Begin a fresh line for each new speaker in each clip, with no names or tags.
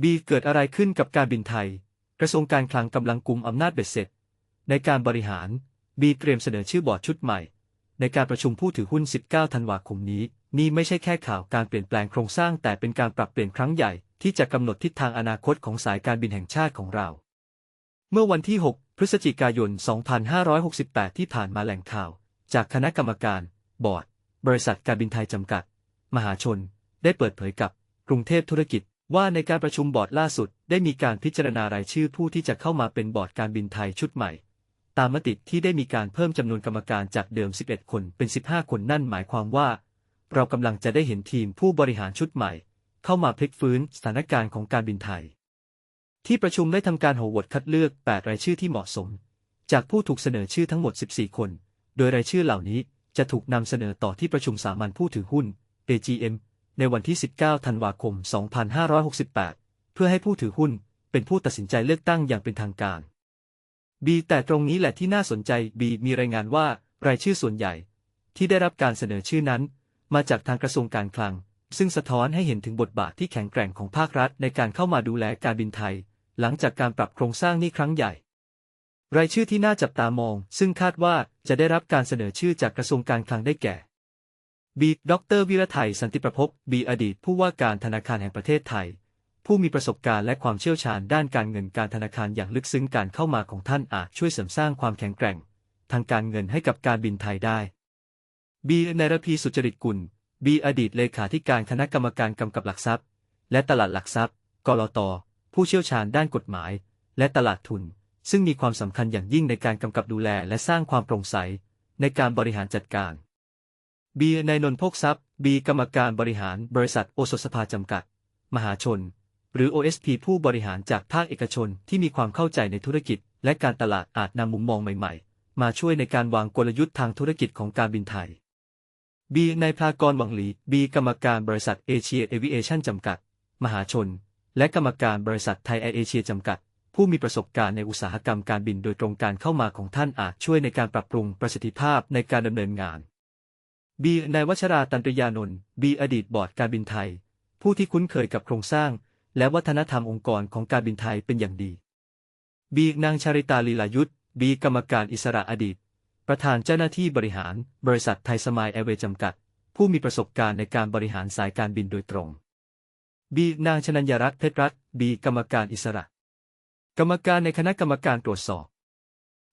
บีเกิดอะไรขึ้นกับการบินไทย กระทรวงการคลังกำลังกุมอำนาจเบ็ดเสร็จ ในการบริหารบีเตรียมเสนอชื่อบอร์ดชุดใหม่ ในการประชุมผู้ถือหุ้น 19 ธันวาคมนี้ นี่ไม่ใช่แค่ข่าวการเปลี่ยนแปลงโครงสร้างแต่เป็นการปรับเปลี่ยนครั้งใหญ่ที่จะกำหนดทิศทางอนาคตของสายการบินแห่งชาติของเรา เมื่อวันที่ 6 พฤศจิกายน 2568 ที่ผ่านมาแหล่งข่าว จากคณะกรรมการ บอร์ด บริษัทการบินไทยจำกัด มหาชน ได้เปิดเผยกับกรุงเทพธุรกิจ ว่าในการประชุมบอร์ดล่าสุดได้มีการพิจารณารายชื่อผู้ที่จะเข้ามาเป็นบอร์ดการบินไทยชุดใหม่ ตามมติที่ได้มีการเพิ่มจำนวนกรรมการจากเดิม 11 คนเป็น 15 คนนั่นหมายความว่า เรากำลังจะได้เห็นทีมผู้บริหารชุดใหม่ เข้ามาพลิกฟื้นสถานการณ์ของการบินไทย ที่ประชุมได้ทำการโหวตคัดเลือก 8 รายชื่อที่เหมาะสม จากผู้ถูกเสนอชื่อทั้งหมด 14 คน โดยรายชื่อเหล่านี้จะถูกนำเสนอต่อที่ประชุมสามัญผู้ถือหุ้น AGM ในวันที่ 19 ธันวาคม 2568 เพื่อให้ผู้ถือหุ้นเป็นผู้ตัดสินใจเลือกตั้งอย่างเป็นทางการ B แต่ตรงนี้แหละที่น่าสนใจ B มีรายงานว่ารายชื่อส่วนใหญ่ ที่ได้รับการเสนอชื่อนั้น มาจากทางกระทรวงการคลัง ซึ่งสะท้อนให้เห็นถึงบทบาทที่แข็งแกร่งของภาครัฐในการเข้ามาดูแลการบินไทย หลังจากการปรับโครงสร้างนี้ครั้งใหญ่ รายชื่อที่น่าจับตามอง ซึ่งคาดว่าจะได้รับการเสนอชื่อจากกระทรวงการคลังได้แก่ บีดรวิรไทยสันติประพบบีอดีตผู้ว่าการธนาคารแห่งประเทศไทย ผู้มีประสบการณ์และความเชี่ยวชาญด้านการเงินการธนาคารอย่างลึกซึ้งการเข้ามาของท่านอาจช่วยเสริมสร้างความแข็งแกร่ง ทางการเงินให้กับการบินไทยได้บีนายรพีสุจริตกุลบีอดีตเลขาธิการคณะกรรมการกำกับหลักทรัพย์ และตลาดหลักทรัพย์กลตผู้เชี่ยวชาญด้านกฎหมาย และตลาดทุน ซึ่งมีความสำคัญอย่างยิ่งในการกำกับดูแลและสร้างความโปร่งใส ในการบริหารจัดการ บีนายนนท์โภคทรัพย์ บีกรรมการบริหารบริษัทโอสถสภาจำกัด มหาชน หรือ OSP ผู้บริหารจากภาคเอกชนที่มีความเข้าใจในธุรกิจ และการตลาดอาจนำมุมมองใหม่ๆ มาช่วยในการวางกลยุทธ์ทางธุรกิจของการบินไทย บีนายพากรหวังหลี บีกรรมการบริษัทเอเชียเอวิเอชั่นจำกัด มหาชน และกรรมการบริษัทไทยแอร์เอเชียจำกัดผู้มีประสบการณ์ในอุตสาหกรรมการบินโดยตรงการเข้ามาของท่านอาจช่วยในการปรับปรุงประสิทธิภาพในการดำเนินงาน บีนายวัชราตันตรยานนท์บีอดีตบอร์ดการบินไทย ผู้ที่คุ้นเคยกับโครงสร้าง และวัฒนธรรมองค์กรของการบินไทยเป็นอย่างดีบีนางชาริตาลีลายุทธบีกรรมการอิสระอดีต ประธานเจ้าหน้าที่บริหาร บริษัทไทยสมายแอร์เวย์จำกัด ผู้มีประสบการณ์ในการบริหารสายการบินโดยตรงบีนางชนัญญรัตน์เพชรรัตน์บีกรรมการอิสระ กรรมการในคณะกรรมการตรวจสอบ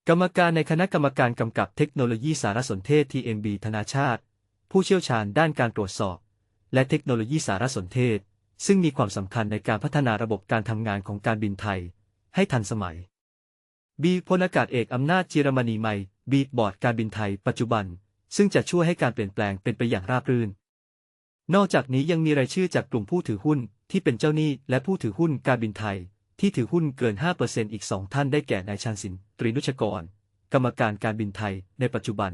กรรมการในคณะกรรมการกำกับเทคโนโลยีสารสนเทศ TMB ธนาชาติ ผู้เชี่ยวชาญด้านการตรวจสอบ และเทคโนโลยีสารสนเทศ ซึ่งมีความสำคัญในการพัฒนาระบบการทำงานของการบินไทย ให้ทันสมัย บีพลอากาศเอกอำนาจจิรมณีไมยบีบอร์ดการบินไทย ปัจจุบัน ซึ่งจะช่วยให้การเปลี่ยนแปลงเป็นไปอย่างราบรื่น นอกจากนี้ยังมีรายชื่อจากกลุ่มผู้ถือหุ้นที่เป็นเจ้าหนี้และผู้ถือหุ้นการบินไทย ที่ถือหุ้นเกิน 5%อีก 2 ท่านได้แก่นายชันสิน ตรีนุชกร กรรมการการบินไทยในปัจจุบัน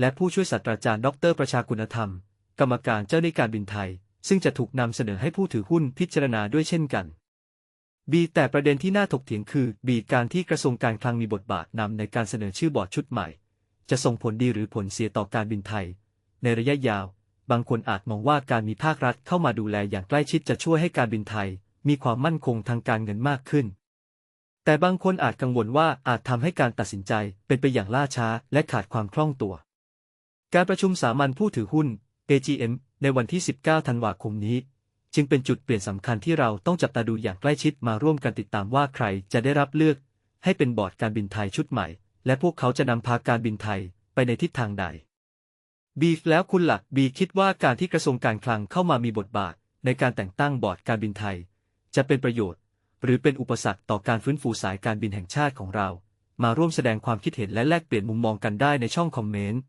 และผู้ช่วยศาสตราจารย์ดรประชาคุณธรรม กรรมการเจ้าหนี้การบินไทย ซึ่งจะถูกนำเสนอให้ผู้ถือหุ้นพิจารณาด้วยเช่นกันบีแต่ประเด็นที่น่าถกเถียงคือบีการที่กระทรวงการคลังมีบทบาทนำในการเสนอชื่อบอร์ดชุดใหม่ จะส่งผลดีหรือผลเสียต่อการบินไทย ในระยะยาว บางคนอาจมองว่าการมีภาครัฐเข้ามาดูแลอย่างใกล้ชิดจะช่วยให้การบินไทย มีความมั่นคงทางการเงินมากขึ้น แต่บางคนอาจกังวลว่าอาจทำให้การตัดสินใจเป็นไปอย่างล่าช้าและขาดความคล่องตัว การประชุมสามัญผู้ถือหุ้น AGM ในวันที่ 19 ธันวาคมนี้ จึงเป็นจุดเปลี่ยนสำคัญที่เราต้องจับตาดูอย่างใกล้ชิดมาร่วมกันติดตามว่าใครจะได้รับเลือก ให้เป็นบอร์ดการบินไทยชุดใหม่ และพวกเขาจะนำพาการบินไทยไปในทิศทางใดบีแล้วคุณหลักบีคิดว่าการที่กระทรวงการคลังเข้ามามีบทบาท ในการแต่งตั้งบอร์ดการบินไทย จะเป็นประโยชน์ หรือเป็นอุปสรรคต่อการฟื้นฟูสายการบินแห่งชาติของเรา มาร่วมแสดงความคิดเห็นและแลกเปลี่ยนมุมมองกันได้ในช่องคอมเมนต์